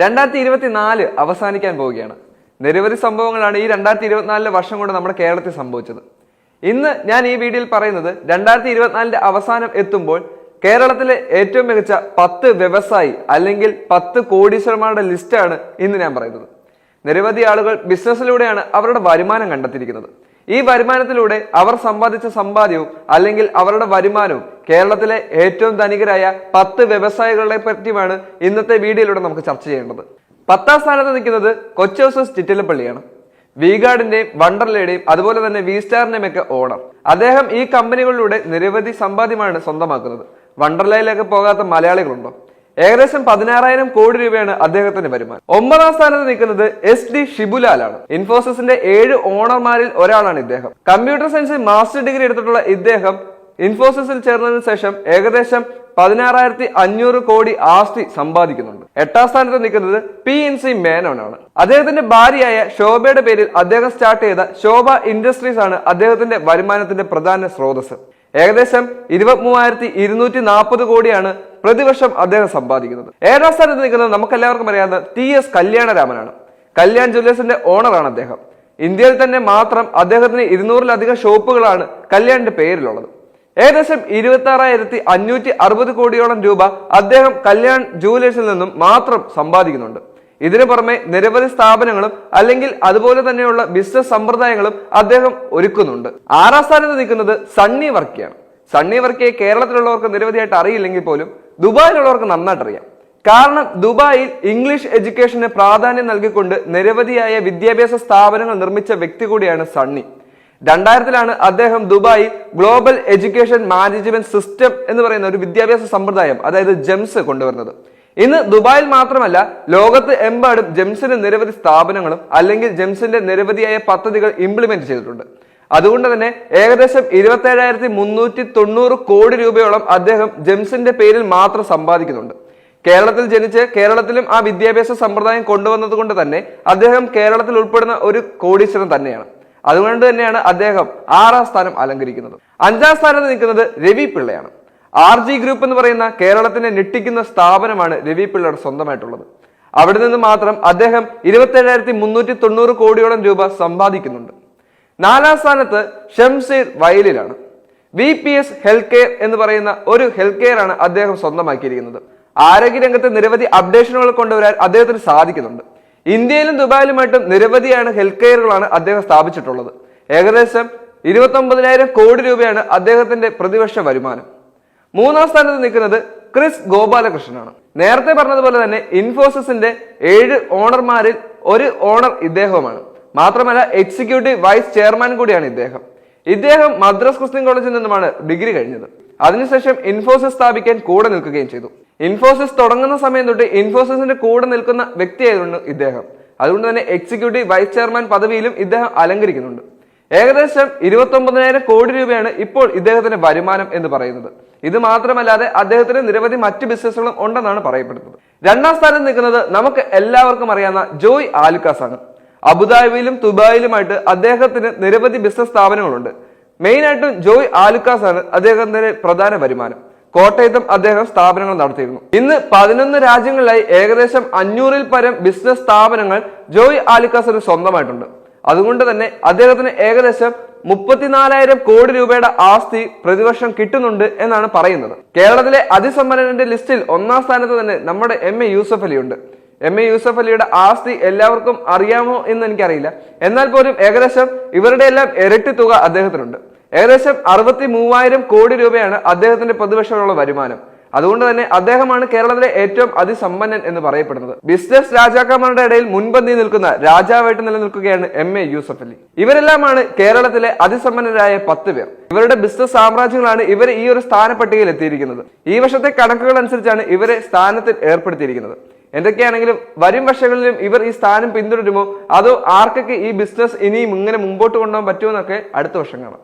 രണ്ടായിരത്തി ഇരുപത്തിനാല് അവസാനിക്കാൻ പോവുകയാണ്. നിരവധി സംഭവങ്ങളാണ് ഈ രണ്ടായിരത്തി ഇരുപത്തിനാലിലെ വർഷം കൊണ്ട് നമ്മുടെ കേരളത്തിൽ സംഭവിച്ചത്. ഇന്ന് ഞാൻ ഈ വീഡിയോയിൽ പറയുന്നത് രണ്ടായിരത്തി ഇരുപത്തിനാലിന്റെ അവസാനം എത്തുമ്പോൾ കേരളത്തിലെ ഏറ്റവും മികച്ച പത്ത് വ്യവസായി അല്ലെങ്കിൽ പത്ത് കോടീശ്വരന്മാരുടെ ലിസ്റ്റാണ് ഇന്ന് ഞാൻ പറയുന്നത്. നിരവധി ആളുകൾ ബിസിനസ്സിലൂടെയാണ് അവരുടെ വരുമാനം കണ്ടെത്തിയിരിക്കുന്നത്. ഈ വരുമാനത്തിലൂടെ അവർ സമ്പാദിച്ച സമ്പാദ്യവും അല്ലെങ്കിൽ അവരുടെ വരുമാനവും കേരളത്തിലെ ഏറ്റവും ധനികരായ പത്ത് വ്യവസായികളെ പറ്റിയുമാണ് ഇന്നത്തെ വീഡിയോയിലൂടെ നമുക്ക് ചർച്ച ചെയ്യേണ്ടത്. പത്താം സ്ഥാനത്ത് നിൽക്കുന്നത് കൊച്ചോസസ് ചിറ്റിലപ്പള്ളിയാണ്. വിഗാർഡിന്റെയും വണ്ടർലയുടെയും അതുപോലെ തന്നെ വി സ്റ്റാറിന്റെയും ഒക്കെ ഓണർ അദ്ദേഹം ഈ കമ്പനികളിലൂടെ നിരവധി സമ്പാദ്യമാണ് സ്വന്തമാക്കുന്നത്. വണ്ടർലയിലേക്ക് പോകാത്ത മലയാളികളുണ്ടോ? ഏകദേശം പതിനാറായിരം കോടി രൂപയാണ് അദ്ദേഹത്തിന്റെ വരുമാനം. ഒമ്പതാം സ്ഥാനത്ത് നിൽക്കുന്നത് എസ് ഡി ഷിബുലാലാണ്. ഇൻഫോസിസിന്റെ ഏഴ് ഓണർമാരിൽ ഒരാളാണ് ഇദ്ദേഹം. കമ്പ്യൂട്ടർ സയൻസിൽ മാസ്റ്റർ ഡിഗ്രി എടുത്തിട്ടുള്ള ഇദ്ദേഹം ഇൻഫോസിസിൽ ചേർന്നതിന് ശേഷം ഏകദേശം പതിനാറായിരത്തി അഞ്ഞൂറ് കോടി ആസ്തി സമ്പാദിക്കുന്നുണ്ട്. എട്ടാം സ്ഥാനത്ത് നിൽക്കുന്നത് പി എൻ സി മേനോൻ ആണ് അദ്ദേഹത്തിന്റെ ഭാര്യയായ ശോഭയുടെ പേരിൽ അദ്ദേഹം സ്റ്റാർട്ട് ചെയ്ത ശോഭ ഇൻഡസ്ട്രീസ് ആണ് അദ്ദേഹത്തിന്റെ വരുമാനത്തിന്റെ പ്രധാന സ്രോതസ് ഏകദേശം ഇരുപത്തി മൂവായിരത്തി ഇരുന്നൂറ്റി നാൽപ്പത് കോടിയാണ് പ്രതിവർഷം അദ്ദേഹം സമ്പാദിക്കുന്നത്. ഏഴാം സ്ഥാനത്ത് നിൽക്കുന്നത് നമുക്ക് എല്ലാവർക്കും അറിയാവുന്ന ടി എസ് കല്യാണരാമനാണ്. കല്യാൺ ജ്വല്ലേഴ്സിന്റെ ഓണറാണ് അദ്ദേഹം. ഇന്ത്യയിൽ തന്നെ മാത്രം അദ്ദേഹത്തിന് ഇരുന്നൂറിലധികം ഷോപ്പുകളാണ് കല്യാണിന്റെ പേരിലുള്ളത്. ഏകദേശം ഇരുപത്തി ആറായിരത്തി അഞ്ഞൂറ്റി അറുപത് കോടിയോളം രൂപ അദ്ദേഹം കല്യാൺ ജുവലേഴ്സിൽ നിന്നും മാത്രം സമ്പാദിക്കുന്നുണ്ട്. ഇതിനു പുറമെ നിരവധി സ്ഥാപനങ്ങളും അല്ലെങ്കിൽ അതുപോലെ തന്നെയുള്ള ബിസിനസ് സമ്പ്രദായങ്ങളും അദ്ദേഹം ഒരുക്കുന്നുണ്ട്. ആറാം സ്ഥാനത്ത് നിൽക്കുന്നത് സണ്ണി വർക്കിയാണ്. സണ്ണി വർക്കിയെ കേരളത്തിലുള്ളവർക്ക് നിരവധിയായിട്ട് അറിയില്ലെങ്കിൽ പോലും ദുബായിലുള്ളവർക്ക് നന്നായിട്ട് അറിയാം കാരണം ദുബായിൽ ഇംഗ്ലീഷ് എഡ്യൂക്കേഷന് പ്രാധാന്യം നൽകിക്കൊണ്ട് നിരവധിയായ വിദ്യാഭ്യാസ സ്ഥാപനങ്ങൾ നിർമ്മിച്ച വ്യക്തി കൂടിയാണ് സണ്ണി. രണ്ടായിരത്തിലാണ് അദ്ദേഹം ദുബായിൽ ഗ്ലോബൽ എഡ്യൂക്കേഷൻ മാനേജ്മെന്റ് സിസ്റ്റം എന്ന് പറയുന്ന ഒരു വിദ്യാഭ്യാസ സമ്പ്രദായം അതായത് ജെംസ് കൊണ്ടുവരുന്നത്. ഇന്ന് ദുബായിൽ മാത്രമല്ല ലോകത്ത് എമ്പാടും ജെംസിന്റെ നിരവധി സ്ഥാപനങ്ങളും അല്ലെങ്കിൽ ജെംസിന്റെ നിരവധിയായ പദ്ധതികൾ ഇംപ്ലിമെന്റ് ചെയ്തിട്ടുണ്ട്. അതുകൊണ്ട് തന്നെ ഏകദേശം ഇരുപത്തി ഏഴായിരത്തി മുന്നൂറ്റി തൊണ്ണൂറ് കോടി രൂപയോളം അദ്ദേഹം ജെംസിന്റെ പേരിൽ മാത്രം സമ്പാദിക്കുന്നുണ്ട്. കേരളത്തിൽ ജനിച്ച് കേരളത്തിലും ആ വിദ്യാഭ്യാസ സമ്പ്രദായം കൊണ്ടുവന്നത് കൊണ്ട് തന്നെ അദ്ദേഹം കേരളത്തിൽ ഉൾപ്പെടുന്ന ഒരു കോടീശ്വരൻ തന്നെയാണ്. അതുകൊണ്ട് തന്നെയാണ് അദ്ദേഹം ആറാം സ്ഥാനം അലങ്കരിക്കുന്നത്. അഞ്ചാം സ്ഥാനത്ത് നിൽക്കുന്നത് രവി പിള്ളയാണ്. ആർ ജി ഗ്രൂപ്പ് എന്ന് പറയുന്ന കേരളത്തിനെ ഞെട്ടിക്കുന്ന സ്ഥാപനമാണ് രവി പിള്ളയുടെ സ്വന്തമായിട്ടുള്ളത്. അവിടെ നിന്ന് മാത്രം അദ്ദേഹം ഇരുപത്തി ഏഴായിരത്തി മുന്നൂറ്റി തൊണ്ണൂറ് കോടിയോളം രൂപ സമ്പാദിക്കുന്നുണ്ട്. നാലാം സ്ഥാനത്ത് Shamseer വയലിലാണ്. V P S health care എന്ന് പറയുന്ന ഒരു ഹെൽത്ത് കെയർ ആണ് അദ്ദേഹം സ്വന്തമാക്കിയിരിക്കുന്നത്. ആരോഗ്യരംഗത്തെ നിരവധി അപ്ഡേഷനുകൾ കൊണ്ടുവരാൻ അദ്ദേഹത്തിന് സാധിക്കുന്നുണ്ട്. ഇന്ത്യയിലും ദുബായിലുമായിട്ടും നിരവധിയാണ് ഹെൽത്ത് കെയറുകളാണ് അദ്ദേഹം സ്ഥാപിച്ചിട്ടുള്ളത്. ഏകദേശം ഇരുപത്തി ഒമ്പതിനായിരം കോടി രൂപയാണ് അദ്ദേഹത്തിന്റെ പ്രതിവർഷ വരുമാനം. മൂന്നാം സ്ഥാനത്ത് നിൽക്കുന്നത് ക്രിസ് ഗോപാലകൃഷ്ണനാണ്. നേരത്തെ പറഞ്ഞതുപോലെ തന്നെ ഇൻഫോസിസിന്റെ ഏഴ് ഓണർമാരിൽ ഒരു ഓണർ ഇദ്ദേഹവുമാണ്. മാത്രമല്ല എക്സിക്യൂട്ടീവ് വൈസ് ചെയർമാൻ കൂടിയാണ് ഇദ്ദേഹം. ഇദ്ദേഹം മദ്രാസ് ക്രിസ്ത്യൻ കോളേജിൽ നിന്നുമാണ് ഡിഗ്രി കഴിഞ്ഞത്. അതിനുശേഷം ഇൻഫോസിസ് സ്ഥാപിക്കാൻ കൂടെ നിൽക്കുകയും ചെയ്തു. ഇൻഫോസിസ് തുടങ്ങുന്ന സമയം തൊട്ട് ഇൻഫോസിസിന്റെ കൂടെ നിൽക്കുന്ന വ്യക്തിയായിരുന്നു ഇദ്ദേഹം. അതുകൊണ്ട് തന്നെ എക്സിക്യൂട്ടീവ് വൈസ് ചെയർമാൻ പദവിയിലും ഇദ്ദേഹം അലങ്കരിക്കുന്നുണ്ട്. ഏകദേശം ഇരുപത്തി ഒമ്പതിനായിരം കോടി രൂപയാണ് ഇപ്പോൾ ഇദ്ദേഹത്തിന്റെ വരുമാനം എന്ന് പറയുന്നത്. ഇത് മാത്രമല്ലാതെ അദ്ദേഹത്തിന് നിരവധി മറ്റ് ബിസിനസ്സുകളും ഉണ്ടെന്നാണ് പറയപ്പെടുന്നത്. രണ്ടാം സ്ഥാനത്ത് നിൽക്കുന്നത് നമുക്ക് എല്ലാവർക്കും അറിയാവുന്ന ജോയ് ആലുക്കാസ് ആണ് അബുദാബിയിലും ദുബായിലുമായിട്ട് അദ്ദേഹത്തിന് നിരവധി ബിസിനസ് സ്ഥാപനങ്ങളുണ്ട്. മെയിൻ ആയിട്ടും ജോയ് ആലുക്കാസ് ആണ് അദ്ദേഹത്തിന്റെ പ്രധാന വരുമാനം. കോട്ടയത്തും അദ്ദേഹം സ്ഥാപനങ്ങൾ നടത്തിയിരുന്നു. ഇന്ന് പതിനൊന്ന് രാജ്യങ്ങളിലായി ഏകദേശം അഞ്ഞൂറിൽ പരം ബിസിനസ് സ്ഥാപനങ്ങൾ ജോയ് ആലുക്കാസിന് സ്വന്തമായിട്ടുണ്ട്. അതുകൊണ്ട് തന്നെ അദ്ദേഹത്തിന് ഏകദേശം മുപ്പത്തിനാലായിരം കോടി രൂപയുടെ ആസ്തി പ്രതിവർഷം കിട്ടുന്നുണ്ട് എന്നാണ് പറയുന്നത്. കേരളത്തിലെ അതിസമ്പന്നന്റെ ലിസ്റ്റിൽ ഒന്നാം സ്ഥാനത്ത് തന്നെ നമ്മുടെ എം എ യൂസഫ് ഉണ്ട് എം എ യൂസഫ് അലിയുടെ ആസ്തി എല്ലാവർക്കും അറിയാമോ എന്ന് എനിക്കറിയില്ല. എന്നാൽ പോലും ഏകദേശം ഇവരുടെ എല്ലാം ഇരട്ടി തുക അദ്ദേഹത്തിനുണ്ട്. ഏകദേശം അറുപത്തി മൂവായിരം കോടി രൂപയാണ് അദ്ദേഹത്തിന്റെ പ്രതിവർഷമുള്ള വരുമാനം. അതുകൊണ്ട് തന്നെ അദ്ദേഹമാണ് കേരളത്തിലെ ഏറ്റവും അതിസമ്പന്നൻ എന്ന് പറയപ്പെടുന്നത്. ബിസിനസ് രാജാക്കന്മാരുടെ ഇടയിൽ മുൻപന്തി നിൽക്കുന്ന രാജാവായിട്ട് നിലനിൽക്കുകയാണ് എം എ യൂസഫ് അലി. ഇവരെല്ലാമാണ് കേരളത്തിലെ അതിസമ്പന്നരായ പത്ത് പേർ. ഇവരുടെ ബിസിനസ് സാമ്രാജ്യങ്ങളാണ് ഇവർ ഈ ഒരു സ്ഥാന പട്ടികയിൽ എത്തിയിരിക്കുന്നത്. ഈ വർഷത്തെ കണക്കുകൾ അനുസരിച്ചാണ് ഇവരെ സ്ഥാനത്തിൽ ഏർപ്പെടുത്തിയിരിക്കുന്നത്. എന്തൊക്കെയാണെങ്കിലും വരും വർഷങ്ങളിലും ഇവർ ഈ സ്ഥാനം പിന്തുടരുമോ? അതോ ആർക്കൊക്കെ ഈ ബിസിനസ് ഇനിയും ഇങ്ങനെ മുമ്പോട്ട് കൊണ്ടുപോകാൻ പറ്റുമോ എന്നൊക്കെ അടുത്ത വർഷം കാണാം